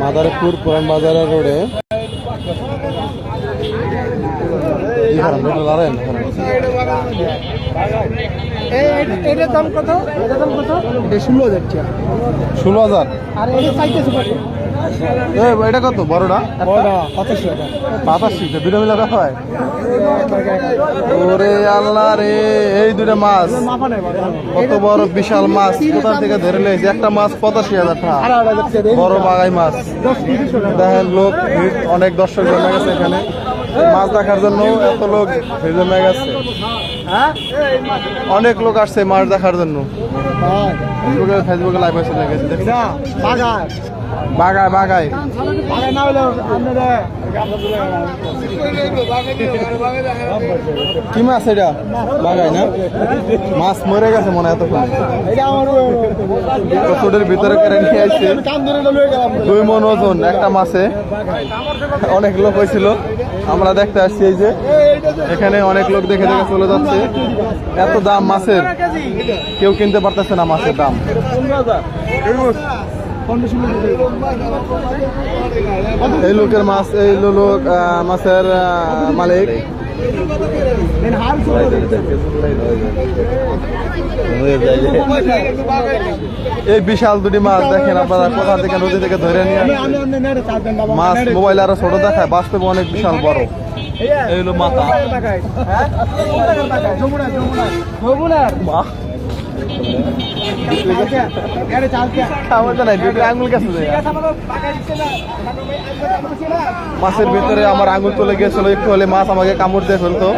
মাদারীপুর পুরান বাজারের রোডে। এটার দাম কত? এটার দাম কত? ষোলো হাজার ষোলো হাজার? আর এটা চাইতেছে এটা কত? বড়টা? বড়টা হাজার পাতাশি দুটো মিলে কথা হয়? ওরে আল্লাহ রে এই দুটো মাছ। কত বড় বিশাল মাছ। কোথা থেকে ধরে লেগেছে একটা মাছ পঁচাশি হাজার টাকা। টাকা বড় বাগাই মাছ। টাকা দেখেন লোক অনেক দর্শক জমে গেছে এখানে। মাছ দেখার জন্য এত লোক জমে গেছে। অনেক লোক আসছে মাছ দেখার জন্য। ফেসবুকে ফেসবুকে লাইভ আসে লেগেছে দেখছি বাগায় বাগায়। কি মাছ এটা? বাগায় না? মাছ মরে গেছে মনে এতক্ষণ। এটা ভিতরে করে নিয়ে আসছে। দুই মন ওজন, একটা মাছে। অনেক লোক হয়েছিল। আমরা দেখতে আসছি এই যে। এখানে অনেক লোক দেখে দেখে চলে যাচ্ছে। এত দাম মাছের। কেউ কিনতে পারতেছে না মাছের দাম। এই লোকের মাছ এই লোক মাছের মালিক এই বিশাল দুটি মাছ দেখেন আপনারা কোথা থেকে নদী থেকে ধরে নিয়ে। মাছ মোবাইল আরও ছোট দেখায় বাস্তবে অনেক বিশাল বড় এই হলো মাথা বাহ মাছের ভিতরে আমার আঙুল চলে গিয়েছিল, একটু হলে মাছ আমাকে কামড় দিয়ে ফেলতো।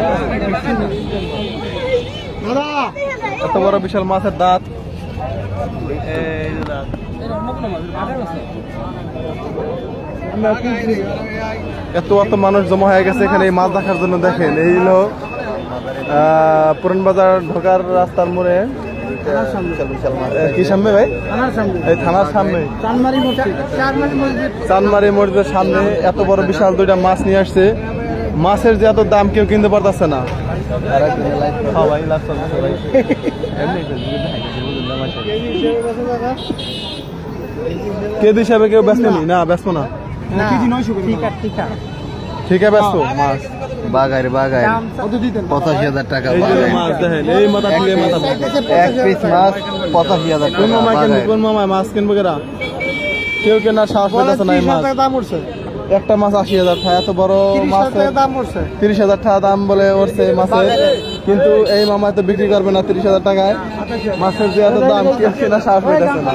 এত বড় বিশাল মাছের দাঁত। এত এত মানুষ জমা হয়ে গেছে এখানে, এই মাছ দেখার জন্য দেখেন। এই হলো পুরান বাজার ঢোকার রাস্তার মোড়ে। কি সামনে ভাই? থানার সামনে। চানমারি মসজিদের সামনে এত বড় বিশাল দুইটা মাছ নিয়ে আসছে। মাছের যে এত দাম কেউ কিনতে পারতেছে না। হ্যাঁ। কেজি হিসাবে কেউ ব্যস্ত নেই? না ব্যস্ত না। ঠিক আছে ব্যস্ত? মাছ। বাগায় রে বাগায় পঁচাশি হাজার টাকা। এক পিস মাছ পঁচাশি হাজার কোন টাকা মামা কোন মামা মাছ কিনবো কেনা কেউ কেনার সাহস পেতেছে না মাছ। দাম উঠছে। একটা মাছ আশি হাজার টাকা এত বড় মাছ হাজার টাকা দাম উঠছে। তিরিশ হাজার টাকা দাম বলে উঠছে মাছের। কিন্তু এই মামা তো বিক্রি করবে না তিরিশ হাজার টাকায়। মাছের যে এত দাম কেউ কেনা সাহস পেতেছে না।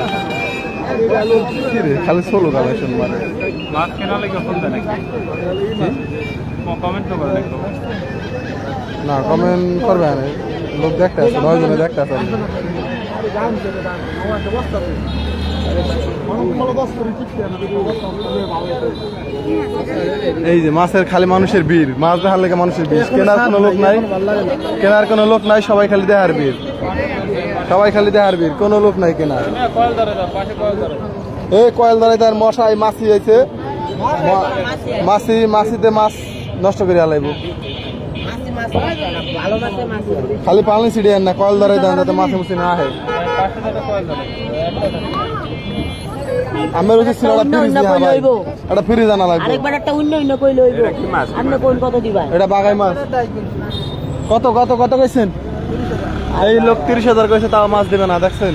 খালি ষোলো দাম এখন মানে মাছ কেনা লাগে ফোন দেয় নাকি কমেন্ট তো করে না কমেন্ট করবে না। লোক দেখতে আছে নয় জনে দেখতে আছে এই যে মাছের খালি মানুষের ভিড়। মাছ দেখার লেগে মানুষের ভিড়। কেনার কোনো লোক নাই। কেনার কোনো লোক নাই সবাই খালি দেহার ভিড়। সবাই খালি দেহার ভিড় কোনো লোক নাই কেনার কয়েল ধরে দাও পাশে কয়েল এই কয়েল ধরে তার মশাই মাছি হয়েছে মাছি মাছিতে মাছ নষ্ট করে হালাইব মাছি মাছ ভালো মাছে মাছ খালি পানি ছিড়িয়ে না কয়েল ধরে দেন যাতে মাছি মুছি না আহে। পাশে ধরে কয়েল ধরে আমার উচিত ছিল ফ্রিজ অন্য নিয়ে ভাই। হইবো। ফ্রিজ আনা লাগবে। আরেকবার একটা অন্য অন্য কইলে হইব আপনি কোন কত দিবেন এটা বাগাই মাছ। কত কত কত কইছেন? এই লোক তিরিশ হাজার কইছে তাও মাছ দেবে না দেখছেন?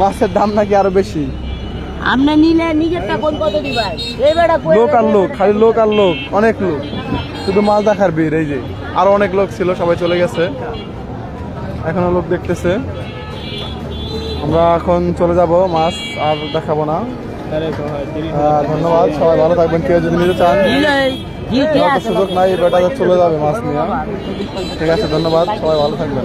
মাছের দাম নাকি আরও বেশি। আপনি নিলে নিজেরটা কোন কত দিবেন এই বেটা লোক আর লোক খালি লোক আর লোক অনেক লোক। শুধু মাছ দেখার ভিড় এই যে। আরও অনেক লোক ছিল সবাই চলে গেছে। এখনও লোক দেখতেছে। আমরা এখন চলে যাব মাছ আর দেখাবো না। ধন্যবাদ সবাই ভালো থাকবেন। কেউ যদি নিতে চান। ডিউটি আমার তো আছে সুযোগ নাই বেটা চলে যাবে মাছ নিয়ে। ঠিক আছে, ধন্যবাদ, সবাই ভালো থাকবেন।